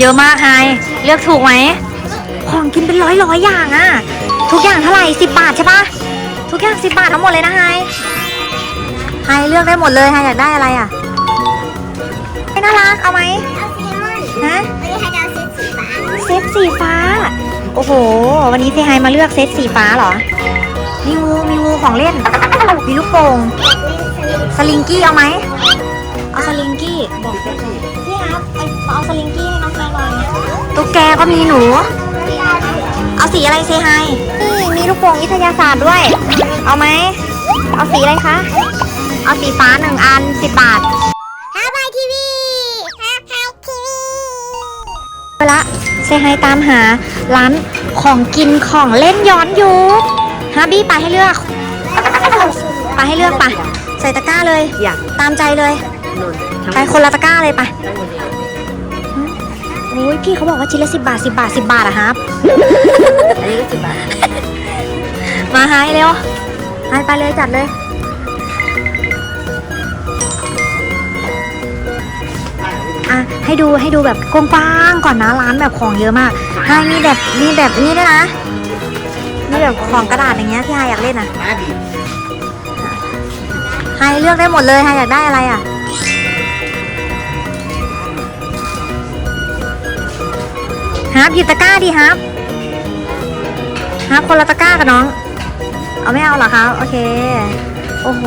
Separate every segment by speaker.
Speaker 1: เยอะมากไฮเลือกถูกไหม ของกินเป็นร้อยร้อยๆอย่างอะทุกอย่างเท่าไหร่สิบบาทใช่ปะทุกอย่างสิบบาททั้งหมดเลยนะไฮไฮเลือกได้หมดเลยไฮอยากได้อะไรอะไม่น่ารักเอาไหม
Speaker 2: เอาซีมอน
Speaker 1: ฮะ
Speaker 2: วันนี้ให้เราเซตสีฟ้า
Speaker 1: เซตสีฟ้า โอ้โห วันนี้เซไฮมาเลือกเซตสีฟ้าเหรอ มีงูมีงูของเล่น มีลูกโป่ง
Speaker 2: อยากเล่นสลิง
Speaker 1: สลิงกี้เอาไหมเอาสลิงกี้บอกไปถูกพี่ครับไอเอาสลิงกี้ ตุ๊กแกก็มีหนู เอาสีอะไรเซไฮนี่มีลูกโป่งวิทยาศาสตร์ด้วย เอาไหม เอาสีอะไรคะ เอาสีฟ้าหนึ่งอันสิบบาท
Speaker 2: ฮาบายทีวีฮาบายทีวี
Speaker 1: ไปละเซไฮตามหาร้านของกินของเล่นย้อนยุคฮาบี้ไปให้เลือก ไปให้เลือกไปะใส่ตะกร้าเลย
Speaker 3: อยาก
Speaker 1: ตามใจเลย
Speaker 3: นนทั้ง
Speaker 1: ไปคนละตะกร้าเลยไป
Speaker 3: ทั้งหมดเนี่ย
Speaker 1: โอ้ยพี่เขาบอกว่าชิ้นละสิบบาทสิบบาทสิบบาทอะครับ
Speaker 3: อันนี้ก็สิบบาท
Speaker 1: มาไฮเร็วไฮไปเลยจัดเลยอะให้ดูให้ดูแบบกว้างๆก่อนนะร้านแบบของเยอะมากไฮมีแบบมีแบบนี้ด้วยนะมีแบบของกระดาษอย่างเงี้ยที่ไฮอยากเล่นอะ
Speaker 3: มาดิ
Speaker 1: ไฮเลือกได้หมดเลยไฮอยากได้อะไรอะ ฮาร์ปหยิบตะกร้าดิฮาร์ปฮาร์ปคนละตะกร้ากับน้อง เอาไม่เอาเหรอครับ โอเค โอ้โห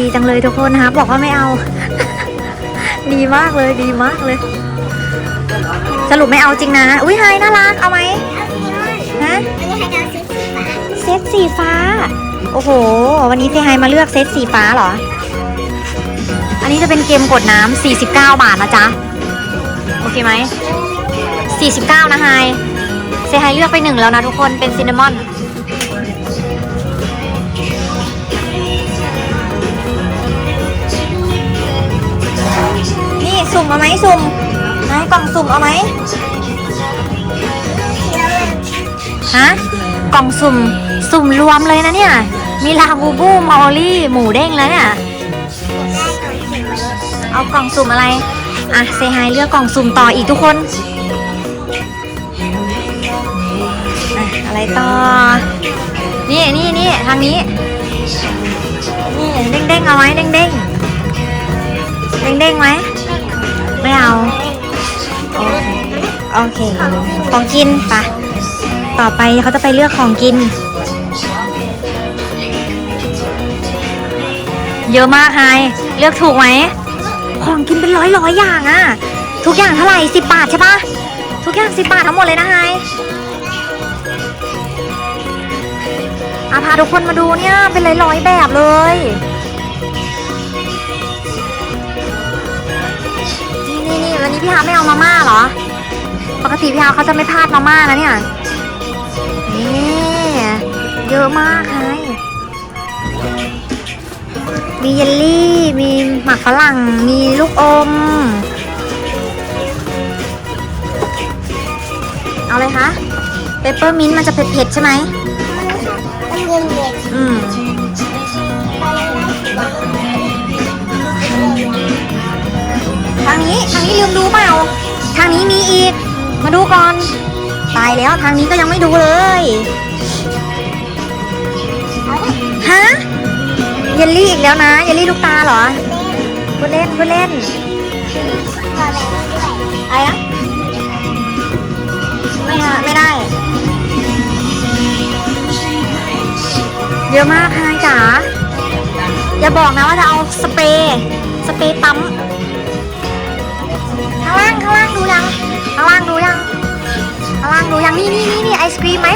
Speaker 1: ดีจังเลยทุกคนฮาร์ปบอกว่าไม่เอา ดีมากเลยดีมากเลย สรุปไม่เอาจริงนะ อุ้ยไฮน่ารักเอาไหมฮะ
Speaker 2: วันนี้ให้เซตสีฟ้า
Speaker 1: เซตสีฟ้า โอ้โห วันนี้เซไฮมาเลือกเซตสีฟ้าเหรอ อันนี้จะเป็นเกมกดน้ำ49 บาทนะจ๊ะ โอเคไหม 49 นะไฮเซไฮเลือกไปหนึ่งแล้วนะทุกคนเป็นซินนามอน นี่สุ่มเอาไหมสุ่มไหนกล่องสุ่มเอาไหมฮะกล่องสุ่มสุ่มรวมเลยนะเนี่ย มีลาบูบูมอลลี่หมูเด้งแล้วเนี่ยเอากล่องสุ่มอะไร อะเซไฮเลือกกล่องสุ่มต่ออีกทุกคน อะไรต่อ นี่นี่นี่ทางนี้ นี่เด้งเด้งเอาไหมเด้งเด้งเด้งเด้งไหมไม่เอา โอเค ของกินปะต่อไปเขาจะไปเลือกของกิน เยอะมากไฮเลือกถูกไหม ของกินเป็นร้อยร้อยอย่างอะทุกอย่างเท่าไหร่สิบบาทใช่ปะทุกอย่างสิบบาททั้งหมดเลยนะไฮ อาพาทุกคนมาดูเนี่ย เป็นร้อยร้อยๆแบบเลยนี่นี่นี่วันนี้พี่ฮาไม่เอามาม่าเหรอ ปกติพี่ฮาเขาจะไม่พลาดมาม่านะเนี่ยนี่เยอะมากไฮมีเยลลี่ มีหมากฝรั่ง มีลูกอม เอาเลยคะเปปเปอร์มินต์มันจะเผ็ดๆใช่ไหม
Speaker 2: เย็นเย็น
Speaker 1: อืมทางนี้ทางนี้ลืมดูเปล่า ทางนี้มีอีก มาดูก่อน ตายแล้วทางนี้ก็ยังไม่ดูเลยฮะเยลลี่อีกแล้วนะเยลลี่ลูกตาเหรอพูดเล่นพูดเล่น
Speaker 2: อะ
Speaker 1: ไรนะไม่ฮะไม่ได้ เยอะมากค่ะจ๋าอย่าบอกนะว่าจะเอาสเปรย์สเปรย์ปั๊มข้างล่างข้างล่างดูยังข้างล่างดูยังข้างล่างดูยังนี่นี่นี่นี่ไอศครีมไหม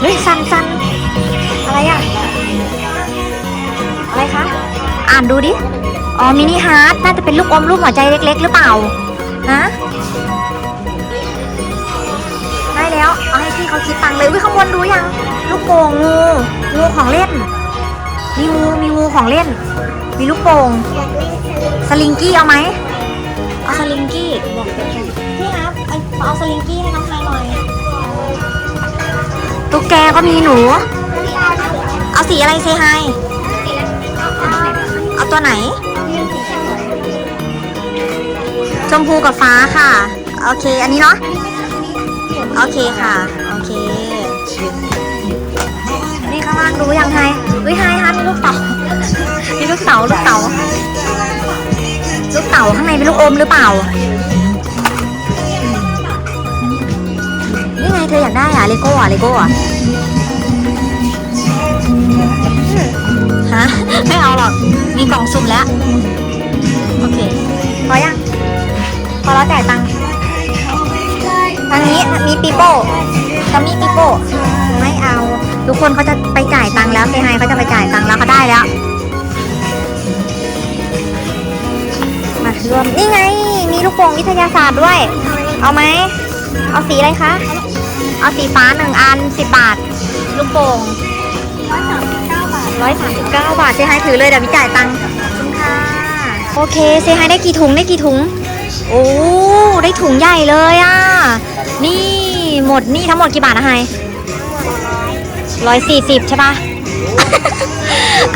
Speaker 1: เฮ้ยซันซันอะไรอะอะไรคะอ่านดูดิอ๋อมินิฮาร์ดน่าจะเป็นลูกอมรูปหัวใจเล็ก ๆ หรือเปล่าฮะ แล้ว เอาให้พี่เขาคิดตังค์เลยวิข้างบนดูยัง ลูกโป่งงู งูของเล่น มีงู มีงูของเล่น มีลูกโป่ง
Speaker 2: อยากเล่นสลิง
Speaker 1: สลิงกี้เอาไหม เอาสลิงกี้ บอกพี่ครับเอาเอาสลิงกี้ให้น้องชายหน่อย ตุ๊กแกก็มีหนูเอาสีอะไรเซไฮเอาตัวไหนชมพูกับฟ้าค่ะ โอเค อันนี้เนาะ โอเคค่ะ โอเค นี่ข้างล่างรู้ยังไฮวิไฮฮะมีลูกเต๋ามีลูกเต๋าลูกเต๋าลูกเต๋าข้างในเป็นลูกอมหรือเปล่า นี่ไงเธออยากได้อะเลโก้อะเลโก้อะฮะไม่เอาหรอก มีกล่องสุ่มแล้ว โอเค พอยัง พอแล้วจ่ายตังค์ ทางนี้มีปีโป้ทางนี้ปีโป้ไม่เอา ทุกคนเขาจะไปจ่ายตังค์แล้วเซไฮเขาจะไปจ่ายตังค์แล้วเขาได้แล้ว มาเชื่อมนี่ไง มีลูกโป่งวิทยาศาสตร์ด้วย เอาไหม เอาสีอะไรคะ เอาสีฟ้าหนึ่งอันสิบบาท ลูกโป่งร้อยสามสิบเก้าบาทเซไฮถือเลยเดี๋ยววิจ่ายตังค์คุณค่ะ โอเคเซไฮได้กี่ถุงได้กี่ถุง โอ้ได้ถุงใหญ่เลยอะ นี่หมดนี่ทั้งหมดกี่บาทนะไฮร้อยสี่สิบใช่ปะ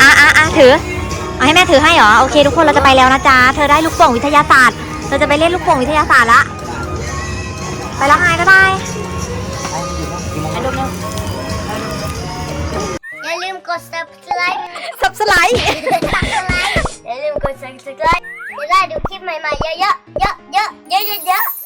Speaker 1: อะอะอะถือ เอาให้แม่ถือให้เหรอ โอเคทุกคนเราจะไปแล้วนะจ๊ะ เธอได้ลูกโป่งวิทยาศาสตร์ เราจะไปเล่นลูกโป่งวิทยาศาสตร์ละ ไปแล้วไฮก็ได้ไปดูเร็ว
Speaker 2: อย่าลืมกด subscribe
Speaker 1: สับสไลด์
Speaker 2: subscribe อย่าลืมกด subscribe จะได้ดูคลิปใหม่ๆเยอะๆเยอะๆเยอะๆเยอะๆ